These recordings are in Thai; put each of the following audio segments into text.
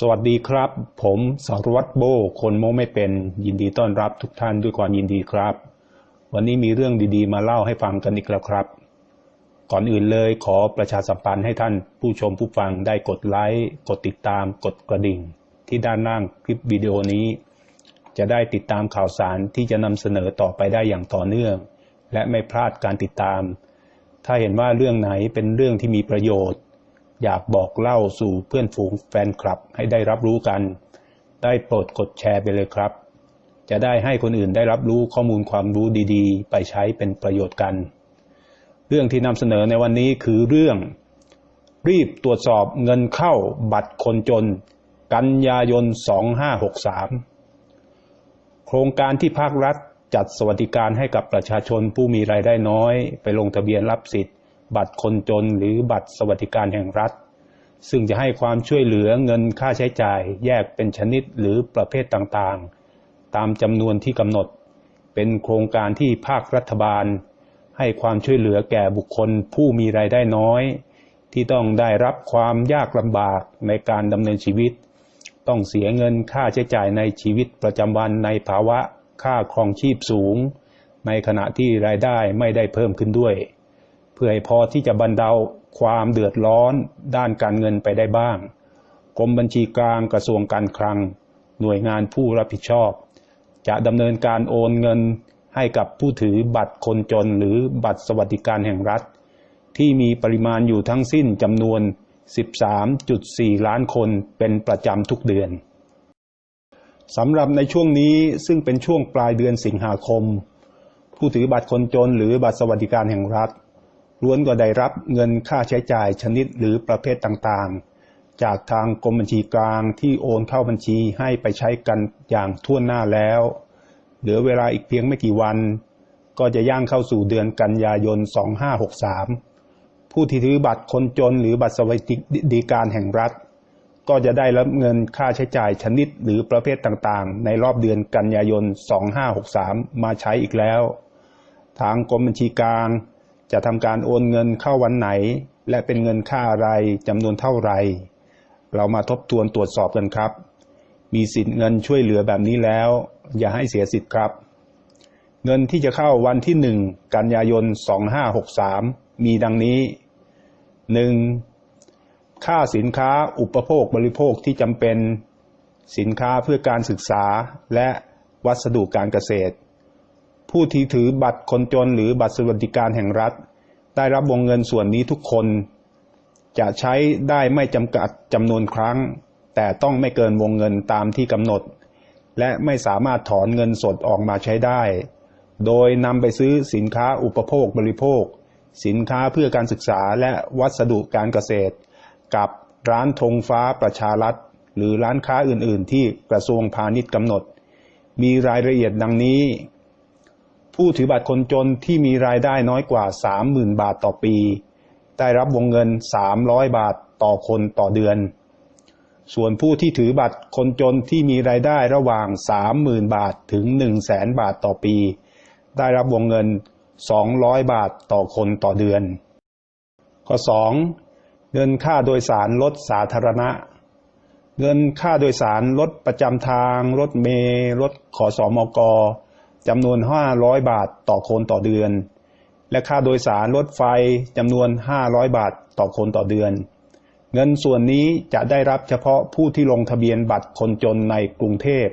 สวัสดีครับ ผมสารวัตรโบ คนโมไม่เป็น ยินดีต้อนรับทุกท่านด้วยความยินดีครับ วันนี้มีเรื่องดีๆ มาเล่าให้ฟังกันอีกแล้วครับ ก่อนอื่นเลยขอประชาสัมพันธ์ให้ท่านผู้ชมผู้ฟังได้กดไลค์กดติดตามกดกระดิ่ง ที่ด้านล่างคลิปวิดีโอนี้ จะได้ติดตามข่าวสารที่จะนำเสนอต่อไปได้อย่างต่อเนื่อง และไม่พลาดการติดตาม ถ้าเห็นว่าเรื่องไหนเป็นเรื่องที่มีประโยชน์ อยากบอกเล่าสู่เพื่อนฝูงแฟนคลับให้ได้รับรู้กัน ได้โปรดกดแชร์ไปเลยครับ จะได้ให้คนอื่นได้รับรู้ข้อมูลความรู้ดีๆ ไปใช้เป็นประโยชน์กัน เรื่องที่นำเสนอในวันนี้คือเรื่อง รีบตรวจสอบเงินเข้าบัตรคนจน กันยายน 2563 โครงการที่ภาครัฐจัดสวัสดิการให้กับประชาชนผู้มีรายได้น้อย ไปลงทะเบียนรับสิทธิ์ บัตรคนจนหรือบัตรสวัสดิการแห่งรัฐ ซึ่งจะให้ความช่วยเหลือเงินค่าใช้จ่ายแยกเป็นชนิดหรือประเภทต่างๆ ตามจำนวนที่กำหนด เป็นโครงการที่ภาครัฐบาล ให้ความช่วยเหลือแก่บุคคลผู้มีรายได้น้อย ที่ต้องได้รับความยากลำบากในการดำเนินชีวิต ต้องเสียเงินค่าใช้จ่ายในชีวิตประจำวันในภาวะค่าครองชีพสูง ในขณะที่รายได้ไม่ได้เพิ่มขึ้นด้วย เพื่อให้พอที่จะบรรเทาความเดือดร้อนด้านการเงินไปได้บ้าง กรมบัญชีกลางกระทรวงการคลัง หน่วยงานผู้รับผิดชอบ จะดำเนินการโอนเงินให้กับผู้ถือบัตรคนจนหรือบัตรสวัสดิการแห่งรัฐ ที่มีปริมาณอยู่ทั้งสิ้นจำนวน 13.4 ล้านคนเป็นประจำทุกเดือนสำหรับในช่วงนี้ซึ่งเป็นช่วงปลายเดือนสิงหาคม ผู้ถือบัตรคนจนหรือบัตรสวัสดิการแห่งรัฐ ล้วนก็ได้รับเงินค่าใช้จ่ายชนิดหรือประเภทต่างๆ จากทางกรมบัญชีกลางที่โอนเข้าบัญชีให้ไปใช้กันอย่างทั่วหน้าแล้ว เหลือเวลาอีกเพียงไม่กี่วัน ก็จะย่างเข้าสู่เดือนกันยายน 2563 ผู้ที่ถือบัตรคนจนหรือบัตรสวัสดิการแห่งรัฐ ก็จะได้รับเงินค่าใช้จ่ายชนิดหรือประเภทต่างๆ ในรอบเดือนกันยายน 2563 มาใช้อีกแล้ว ทางกรมบัญชีกลาง จะทำการโอนเงินเข้าวันไหน และเป็นเงินค่าอะไรจำนวนเท่าไร เรามาทบทวนตรวจสอบกันครับ มีสิทธิ์เงินช่วยเหลือแบบนี้แล้ว อย่าให้เสียสิทธิ์ครับ เงินที่จะเข้าวันที่ 1 กันยายน 2563 มีดังนี้ 1. ค่าสินค้าอุปโภคบริโภคที่จำเป็น สินค้าเพื่อการศึกษาและวัสดุการเกษตร ผู้ที่ถือบัตรคนจนหรือบัตรสวัสดิการแห่งรัฐ ได้รับวงเงินส่วนนี้ทุกคน จะใช้ได้ไม่จำกัดจำนวนครั้ง แต่ต้องไม่เกินวงเงินตามที่กำหนด และไม่สามารถถอนเงินสดออกมาใช้ได้ โดยนำไปซื้อสินค้าอุปโภคบริโภค สินค้าเพื่อการศึกษาและวัสดุการเกษตร กับร้านธงฟ้าประชารัฐ หรือร้านค้าอื่น ๆ ที่กระทรวงพาณิชย์กำหนด มีรายละเอียดดังนี้ ผู้ถือบัตรคนจนที่มีรายได้น้อยกว่า 30,000 บาทต่อปี ได้รับวงเงิน 300 บาทต่อคนต่อเดือน ส่วนผู้ที่ถือบัตรคนจนที่มีรายได้ระหว่าง 30,000 บาทถึง 100,000 บาทต่อปี ได้รับวงเงิน 200 บาทต่อคนต่อเดือน ข้อ 2. เงินค่าโดยสารรถสาธารณะ เงินค่าโดยสารรถประจำทาง รถเมล์รถขอสอมก จำนวน 500 บาทต่อคนต่อเดือน และค่าโดยสารรถไฟจำนวน 500 บาทต่อคนต่อเดือน เงินส่วนนี้จะได้รับเฉพาะผู้ที่ลงทะเบียนบัตรคนจนในกรุงเทพ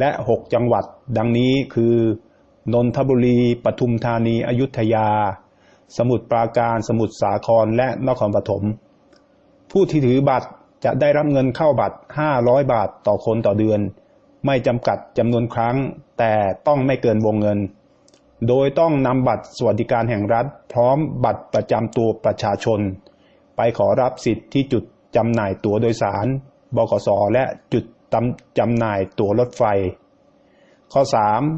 และ 6 จังหวัด ดังนี้คือ นนทบุรี ปทุมธานี อยุธยา สมุทรปราการ สมุทรสาคร และนครปฐม ผู้ที่ถือบัตรจะได้รับเงินเข้าบัตร 500 บาทต่อคนต่อเดือน ไม่จำกัดจำนวนครั้ง แต่ต้องไม่เกินวงเงิน โดยต้องนำบัตรสวัสดิการแห่งรัฐ พร้อมบัตรประจำตัวประชาชน ไปขอรับสิทธิ์ที่จุดจำหน่ายตั๋วโดยสารบกสและจุดจำหน่ายตั๋วรถไฟ ข้อ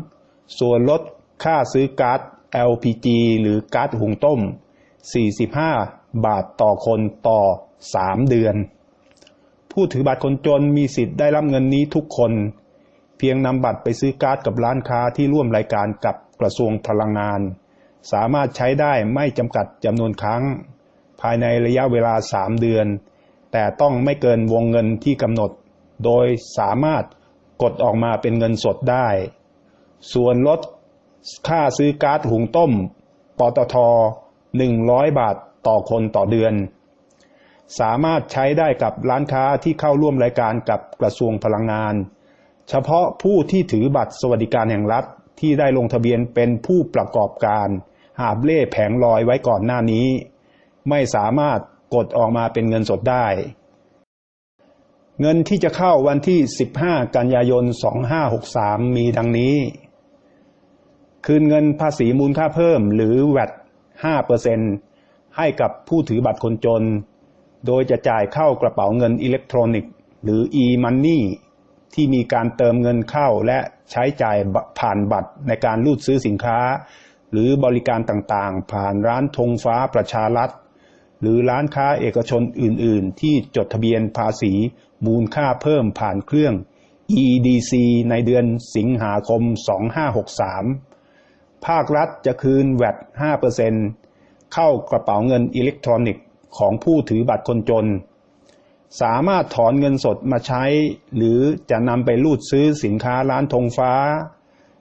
3. ส่วนลดค่าซื้อก๊าซ LPG หรือก๊าซหุงต้ม 45 บาทต่อคนต่อ 3 เดือน ผู้ถือบัตรคนจนมีสิทธิ์ได้รับเงินนี้ทุกคน พียงนำบัตรไปซื้อก๊าซกับร้านค้าที่ร่วมรายการกับกระทรวงพลังงาน สามารถใช้ได้ไม่จำกัดจำนวนครั้ง ภายในระยะเวลา 3 เดือน แต่ต้องไม่เกินวงเงินที่กำหนด โดยสามารถกดออกมาเป็นเงินสดได้ ส่วนลดค่าซื้อก๊าซหุงต้ม ปตท 100 บาทต่อคนต่อเดือน สามารถใช้ได้กับร้านค้าที่เข้าร่วมรายการกับกระทรวงพลังงาน เฉพาะผู้ที่ถือบัตรสวัสดิการแห่งรัฐที่ได้ลงทะเบียนเป็นผู้ประกอบการ หาบเล่แผงลอยไว้ก่อนหน้านี้ ไม่สามารถกดออกมาเป็นเงินสดได้ เงินที่จะเข้าวันที่ 15 กันยายน 2563 มีดังนี้ คืนเงินภาษีมูลค่าเพิ่มหรือ VAT 5%ให้กับผู้ถือบัตรคนจน โดยจะจ่ายเข้ากระเป๋าเงินอิเล็กทรอนิกส์ หรือ e-money ที่มีการเติมเงินเข้าและใช้จ่ายผ่านบัตรในการรูดซื้อสินค้า หรือบริการต่างๆ ผ่านร้านธงฟ้าประชารัฐ หรือร้านค้าเอกชนอื่น ๆ ที่จดทะเบียนภาษีมูลค่าเพิ่มผ่านเครื่อง EDC ในเดือนสิงหาคม 2563 ภาครัฐจะคืน VAT 5%เข้ากระเป๋าเงินอิเล็กทรอนิกส์ของผู้ถือบัตรคนจน สามารถถอนเงินสดมาใช้ หรือจะนำไปรูดซื้อสินค้าร้านธงฟ้า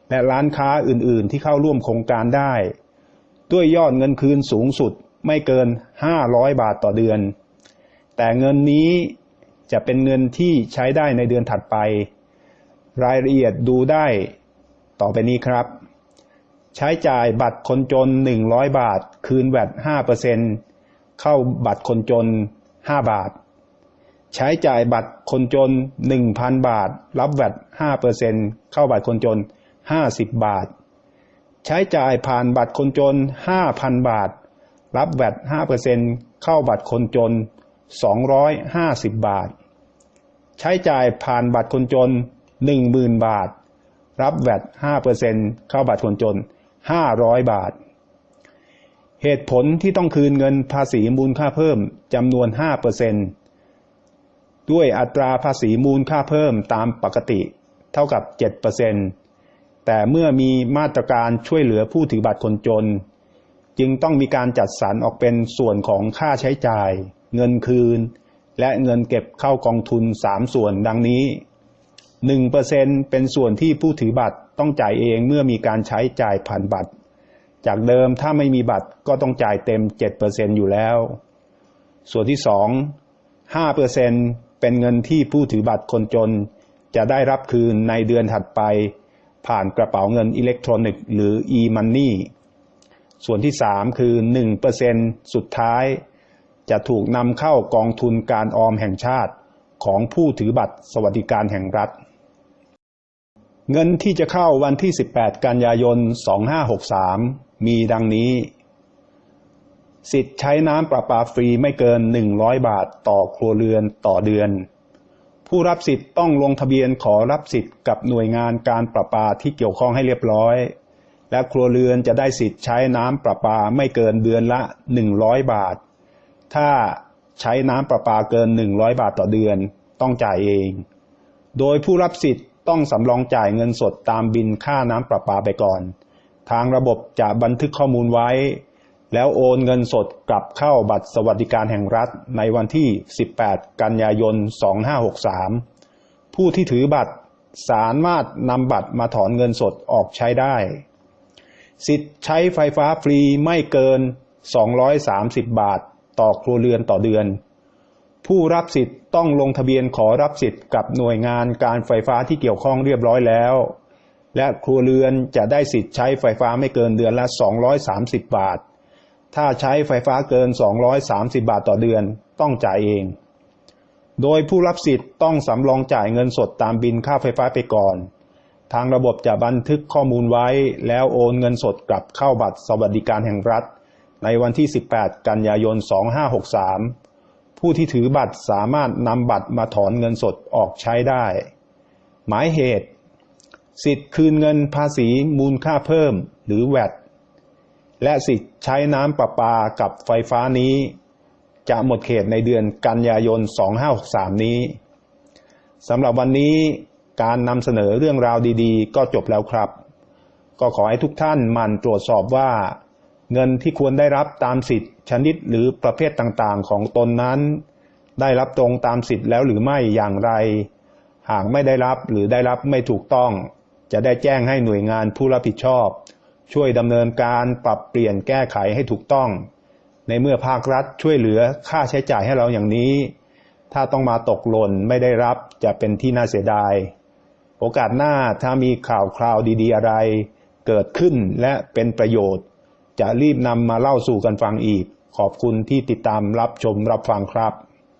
และร้านค้าอื่นๆ ที่เข้าร่วมโครงการได้ ด้วยยอดเงินคืนสูงสุดไม่เกิน 500 บาทต่อเดือน แต่เงินนี้จะเป็นเงินที่ใช้ได้ในเดือนถัดไป รายละเอียดดูได้ต่อไปนี้ครับ ใช้จ่ายบัตรคนจน 100 บาท คืนแวด5%เข้าบัตรคนจน 5 บาท ใช้จ่ายบัตรคนจน 1,000 บาท รับแวด5%เข้าบัตรคนจน 50 บาท ใช้จ่ายผ่านบัตรคนจน 5,000 บาท รับแวด5%เข้าบัตรคนจน 250 บาท ใช้จ่ายผ่านบัตรคนจน 10,000 บาท รับแวด5%เข้าบัตรคนจน 500 บาท เหตุผลที่ต้องคืนเงินภาษีมูลค่าเพิ่มจำนวน 5% ด้วยอัตราภาษีมูลค่าเพิ่มตามปกติเท่ากับ 7%แต่เมื่อมีมาตรการช่วยเหลือผู้ถือบัตรคนจน จึงต้องมีการจัดสรรออกเป็นส่วนของค่าใช้จ่าย เงินคืน และเงินเก็บเข้ากองทุน 3 ส่วนดังนี้ 1%เป็นส่วนที่ผู้ถือบัตรต้องจ่ายเองเมื่อมีการใช้จ่ายผ่านบัตร จากเดิมถ้าไม่มีบัตรก็ต้องจ่ายเต็ม 7%อยู่แล้ว ส่วนที่ 2 5%เเป็นเงินที่ผู้ถือบัตรคนจน จะได้รับคืนในเดือนถัดไป ผ่านกระเป๋าเงินอิเล็กทรอนิกส์หรือ e-money ส่วนที่ 3 คือ 1%สุดท้าย จะถูกนำเข้ากองทุนการออมแห่งชาติของผู้ถือบัตรสวัสดิการแห่งรัฐ เงินที่จะเข้าวันที่ 18 กันยายน 2563 มีดังนี้ สิทธิ์ใช้น้ำประปาฟรีไม่เกิน 100 บาทต่อครัวเรือนต่อเดือน ผู้รับสิทธิ์ต้องลงทะเบียนขอรับสิทธิ์กับหน่วยงานการประปาที่เกี่ยวข้องให้เรียบร้อย และครัวเรือนจะได้สิทธิ์ใช้น้ำประปาไม่เกินเดือนละ 100 บาท ถ้าใช้น้ำประปาเกิน 100 บาทต่อเดือน ต้องจ่ายเอง โดยผู้รับสิทธิ์ต้องสำรองจ่ายเงินสดตามบินค่าน้ำประปาไปก่อน ทางระบบจะบันทึกข้อมูลไว้ แล้วโอนเงินสดกลับเข้าบัตรสวัสดิการแห่งรัฐในวันที่ 18 กันยายน 2563 ผู้ที่ถือบัตรสามารถนำบัตรมาถอนเงินสดออกใช้ได้ สิทธิ์ใช้ไฟฟ้าฟรีไม่เกิน 230 บาทต่อครัวเรือนต่อเดือน ผู้รับสิทธิ์ต้องลงทะเบียนขอรับสิทธิ์กับหน่วยงานการไฟฟ้าที่เกี่ยวข้องเรียบร้อยแล้ว และครัวเรือนจะได้สิทธิ์ใช้ไฟฟ้าไม่เกินเดือนละ 230 บาท ถ้าใช้ไฟฟ้าเกิน 230 บาทต่อเดือน ต้องจ่ายเอง โดยผู้รับสิทธิ์ต้องสำรองจ่ายเงินสดตามบินค่าไฟฟ้าไปก่อน ทางระบบจะบันทึกข้อมูลไว้ แล้วโอนเงินสดกลับเข้าบัตรสวัสดิการแห่งรัฐ ในวันที่ 18 กันยายน 2563 ผู้ที่ถือบัตรสามารถนำบัตรมาถอนเงินสดออกใช้ได้ หมายเหตุ สิทธิ์คืนเงินภาษีมูลค่าเพิ่ม หรือ VAT และสิทธิ์ใช้น้ำประปากับไฟฟ้านี้ จะหมดเขตในเดือนกันยายน 2563 นี้สำหรับวันนี้การนำเสนอเรื่องราวดีๆ ก็จบแล้วครับ ก็ขอให้ทุกท่านมันตรวจสอบว่า เงินที่ควรได้รับตามสิทธิ์ ชนิดหรือประเภทต่างๆ ของตนนั้น ได้รับตรงตามสิทธิ์แล้วหรือไม่อย่างไร หากไม่ได้รับหรือได้รับไม่ถูกต้อง จะได้แจ้งให้หน่วยงานผู้รับผิดชอบ ช่วยดำเนินการปรับเปลี่ยนแก้ไขให้ถูกต้อง ในเมื่อภาครัฐช่วยเหลือค่าใช้จ่ายให้เราอย่างนี้ ถ้าต้องมาตกหล่นไม่ได้รับจะเป็นที่น่าเสียดาย โอกาสหน้าถ้ามีข่าวคราวดี ๆ อะไร เกิดขึ้นและเป็นประโยชน์ จะรีบนำมาเล่าสู่กันฟังอีก ขอบคุณที่ติดตามรับชมรับฟังครับ